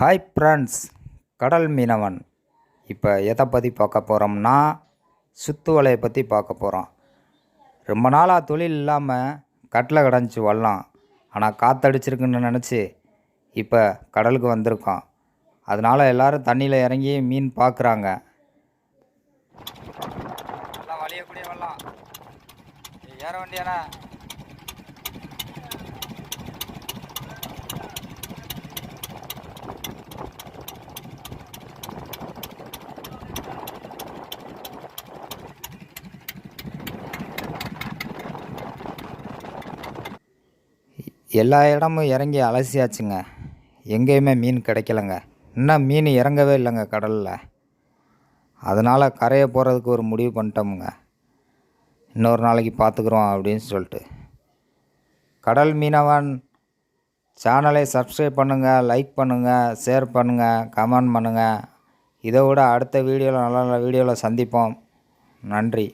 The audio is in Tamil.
ஹாய் ஃப்ரெண்ட்ஸ் கடல் மீனவன். இப்போ எதை பற்றி பார்க்க போகிறோம்னா சுத்து வலையை பற்றி பார்க்க போகிறோம் ரொம்ப நாளாக தொழில் இல்லாமல் கட்டில் கடைஞ்சி வரலாம் ஆனால் காற்றடிச்சிருக்குன்னு நினச்சி இப்போ கடலுக்கு வந்திருக்கோம். அதனால் எல்லோரும் தண்ணியில் இறங்கி மீன் பார்க்குறாங்க. வலியக்கூடிய ஏற வேண்டியாண்ணா. எல்லா இடமும் இறங்கி அலசியாச்சுங்க. எங்கேயுமே மீன் கிடைக்கலங்க. இன்னும் மீன் இறங்கவே இல்லைங்க கடலில். அதனால் கரையை போகிறதுக்கு ஒரு முடிவு பண்ணிட்டோமுங்க. இன்னொரு நாளைக்கு பார்த்துக்குறோம் அப்படின்னு சொல்லிட்டு. கடல் மீனவன் சேனலை சப்ஸ்கிரைப் பண்ணுங்கள் லைக் பண்ணுங்கள் ஷேர் பண்ணுங்கள் கமெண்ட் பண்ணுங்கள் இதை விட அடுத்த வீடியோவில் நல்ல நல்ல வீடியோவில் சந்திப்போம். நன்றி.